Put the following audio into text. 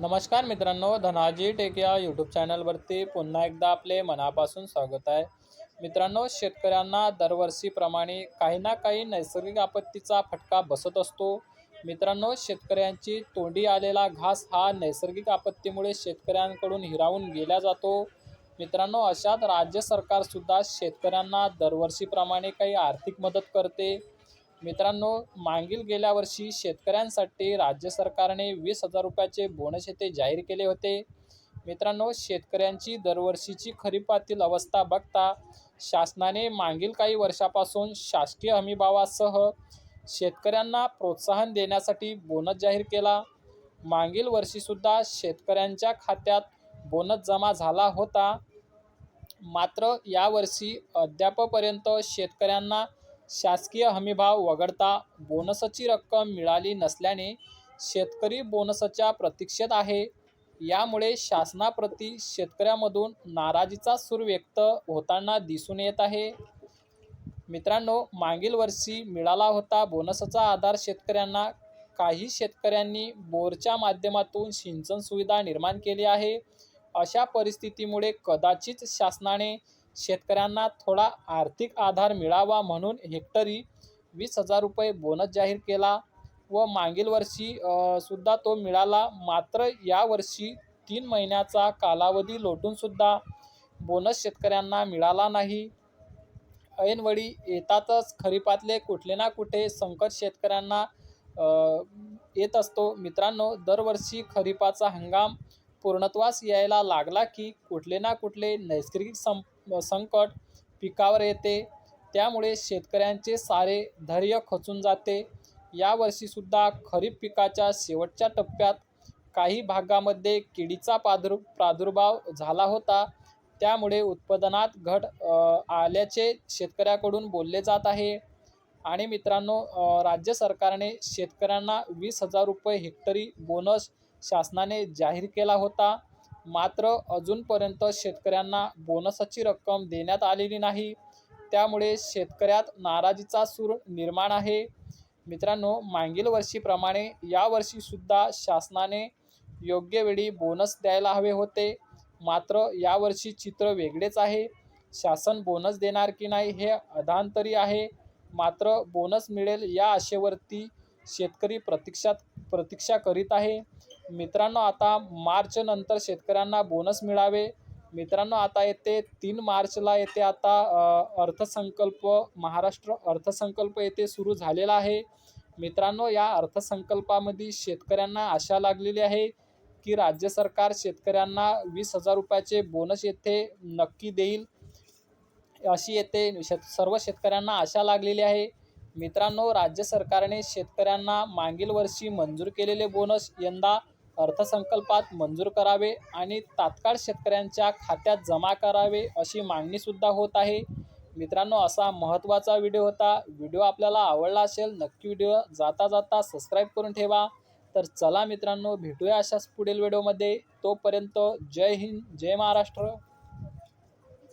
नमस्कार मित्रांनो धनाजी टेक या यूट्यूब चॅनलवरती पुन्हा एकदा आपले मनापासून स्वागत आहे. मित्रांनो शेतकऱ्यांना दरवर्षीप्रमाणे काही ना काही नैसर्गिक आपत्तीचा फटका बसत असतो. मित्रांनो शेतकऱ्यांची तोंडी आलेला घास हा नैसर्गिक आपत्तीमुळे शेतकऱ्यांकडून हिरावून गेला जातो. मित्रांनो अशात राज्य सरकारसुद्धा शेतकऱ्यांना दरवर्षीप्रमाणे काही आर्थिक मदत करते. मित्रांनो मागील गेल्या वर्षी शेतकऱ्यांसाठी राज्य सरकारने वीस हजार रुपयाचे बोनस येथे जाहीर केले होते. मित्रांनो शेतकऱ्यांची दरवर्षीची खरीपातील अवस्था बघता शासनाने मागील काही वर्षापासून शासकीय हमीभावासह शेतकऱ्यांना प्रोत्साहन देण्यासाठी बोनस जाहीर केला. मागील वर्षीसुद्धा शेतकऱ्यांच्या खात्यात बोनस जमा झाला होता. मात्र यावर्षी अद्यापपर्यंत शेतकऱ्यांना शासकीय हमीभाव वगळता बोनसची रक्कम मिळाली नसल्याने शेतकरी बोनसच्या प्रतीक्षेत आहे. यामुळे शासनाप्रती शेतकऱ्यामधून नाराजीचा सूर व्यक्त होताना दिसून येत आहे. मित्रांनो मागील वर्षी मिळाला होता बोनसचा आधार शेतकऱ्यांना. काही शेतकऱ्यांनी बोरच्या माध्यमातून सिंचन सुविधा निर्माण केली आहे. अशा परिस्थितीमुळे कदाचित शासनाने शेतकऱ्यांना थोडा आर्थिक आधार मिळावा म्हणून हेक्टरी वीस हजार रुपये बोनस जाहीर केला व मागील वर्षी सुद्धा तो मिळाला. मात्र यावर्षी तीन महिन्याचा कालावधी लोटूनसुद्धा बोनस शेतकऱ्यांना मिळाला नाही. ऐनवेळी येतातच खरीपातले कुठले ना कुठे संकट शेतकऱ्यांना येत असतो. मित्रांनो दरवर्षी खरीपाचा हंगाम पूर्णत्वास यायला लागला की कुठले ना कुठले नैसर्गिक सं संकट पिकावर येते. त्यामुळे शेतकऱ्यांचे सारे धैर्य खचून जाते. यावर्षीसुद्धा खरीप पिकाच्या शेवटच्या टप्प्यात काही भागामध्ये किडीचा प्रादुर् प्रादुर्भाव झाला होता. त्यामुळे उत्पादनात घट आल्याचे शेतकऱ्याकडून बोलले जात आहे. आणि मित्रांनो राज्य सरकारने शेतकऱ्यांना वीस हजार रुपये हेक्टरी बोनस शासनाने जाहीर केला होता. मात्र अजूनपर्यंत शेतकऱ्यांना बोनसची रक्कम देण्यात आलेली नाही. त्यामुळे शेतकऱ्यात नाराजीचा सूर निर्माण आहे. मित्रांनो मागील वर्षीप्रमाणे यावर्षीसुद्धा शासनाने योग्य वेळी बोनस द्यायला हवे होते. मात्र यावर्षी चित्र वेगळेच आहे. शासन बोनस देणार की नाही हे अधांतरी आहे. मात्र बोनस मिळेल या आशेवरती शेतकरी प्रतीक्षात प्रतीक्षा करीत आहे. मित्रांनो आता मार्च नंतर शेतकऱ्यांना बोनस मिळावे. मित्रांनो आता येते तीन मार्चला येते आता अर्थसंकल्प महाराष्ट्र अर्थसंकल्प येथे सुरू झालेला आहे. मित्रांनो या अर्थसंकल्पामध्ये शेतकऱ्यांना आशा लागलेली आहे की राज्य सरकार शेतकऱ्यांना वीस हजार रुपयाचे बोनस येथे नक्की देईल. अशी येथे शेत सर्व शेतकऱ्यांना आशा लागलेली आहे. मित्रांनो राज्य सरकारने शेतकऱ्यांना मागील वर्षी मंजूर केलेले बोनस यंदा अर्थसंकल्पात मंजूर करावे आणि तात्काळ शेतकऱ्यांच्या खात्यात जमा करावे अशी मागणीसुद्धा होत आहे. मित्रांनो असा महत्त्वाचा व्हिडिओ होता. व्हिडिओ आपल्याला आवडला असेल नक्की व्हिडिओ जाता जाता सबस्क्राईब करून ठेवा. तर चला मित्रांनो भेटूया अशाच पुढील व्हिडिओमध्ये. तोपर्यंत जय हिंद जय महाराष्ट्र.